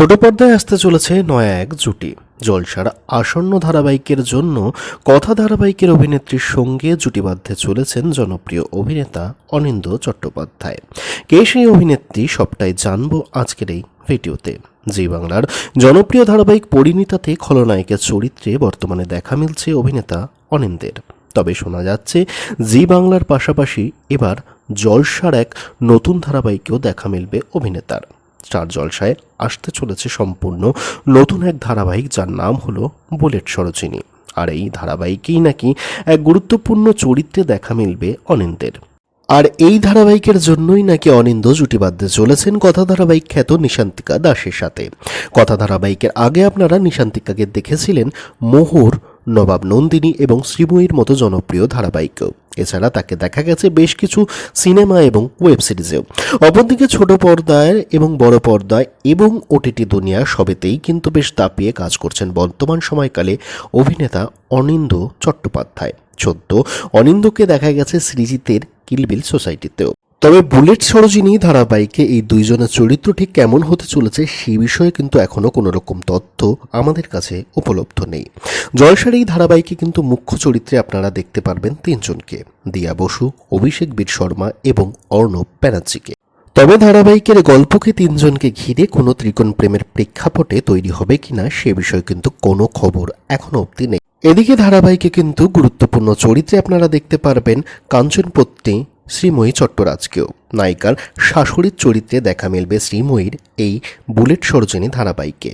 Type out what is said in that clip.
ছোট পর্দায় আসতে চলেছে নয়া এক জুটি। জলসার আসন্ন ধারাবাহিকের জন্য কথা ধারাবাহিকের অভিনেত্রীর সঙ্গে জুটি বাঁধতে চলেছেন জনপ্রিয় অভিনেতা অনিন্দ চট্টোপাধ্যায়। কে সেই অভিনেত্রী সবটাই জানব আজকের এই ভিডিওতে। জি বাংলার জনপ্রিয় ধারাবাহিক পরিণীতাতে খলনায়কের চরিত্রে বর্তমানে দেখা মিলছে অভিনেতা অনিন্দের। তবে শোনা যাচ্ছে, জি বাংলার পাশাপাশি এবার জলসার এক নতুন ধারাবাহিকেও দেখা মিলবে অভিনেতার। স্টার জলসায় আসতে চলেছে সম্পূর্ণ নতুন এক ধারাবাহিক যার নাম হলো বুলেট সরোজিনী। আর এই ধারাবাহিকেই নাকি এক গুরুত্বপূর্ণ চরিত্রে দেখা মিলবে অনিন্দের। আর এই ধারাবাহিকের জন্যই নাকি অনিন্দ জুটি বাঁধতে চলেছেন কথা ধারাবাহিক খ্যাত নিশান্তিকা দাসের সাথে। কথা ধারাবাহিকের আগে আপনারা নিশান্তিকাকে দেখেছিলেন মোহর নবাব নন্দিনী এবং শ্রীময়ীর মতো জনপ্রিয় ধারাবাহিকেও এছাড়া তাকে দেখা গেছে বেশ কিছু সিনেমা এবং ওয়েব সিরিজেও। অপরদিকে ছোট পর্দায় এবং বড় পর্দায় এবং ওটিটি দুনিয়া সবেতেই কিন্তু বেশ দাপিয়ে কাজ করছেন বর্তমান সময়কালে অভিনেতা অনিন্দ চট্টোপাধ্যায়। সদ্য অনিন্দকে দেখা গেছে সৃজিতের কিলবিল সোসাইটিতেও। তবে বুলেট সরোজিনী ধারাবাহিকে এই দুইজনের চরিত্র ঠিক কেমন হতে চলেছে সেই বিষয়ে কিন্তু এখনও কোনো রকম তথ্য আমাদের কাছে উপলব্ধ নেই। জলসার এই ধারাবাহিকে কিন্তু মুখ্য চরিত্রে আপনারা দেখতে পারবেন তিনজনকে, দিয়া বসু, অভিষেক বীর শর্মা এবং অর্ণব ব্যানার্জিকে। তবে ধারাবাহিকের গল্পকে তিনজনকে ঘিরে কোনো ত্রিকোণ প্রেমের প্রেক্ষাপটে তৈরি হবে কিনা সে বিষয়ে কিন্তু কোনো খবর এখনও অবধি নেই। এদিকে ধারাবাহিকে কিন্তু গুরুত্বপূর্ণ চরিত্রে আপনারা দেখতে পারবেন কাঞ্চনপত্নী শ্রীময়ী চট্টরাজকেও। নায়িকার শাশুড়ির চরিত্রে দেখা মিলবে শ্রীময়ীর এই বুলেট সরজনী ধারাবাহিকে।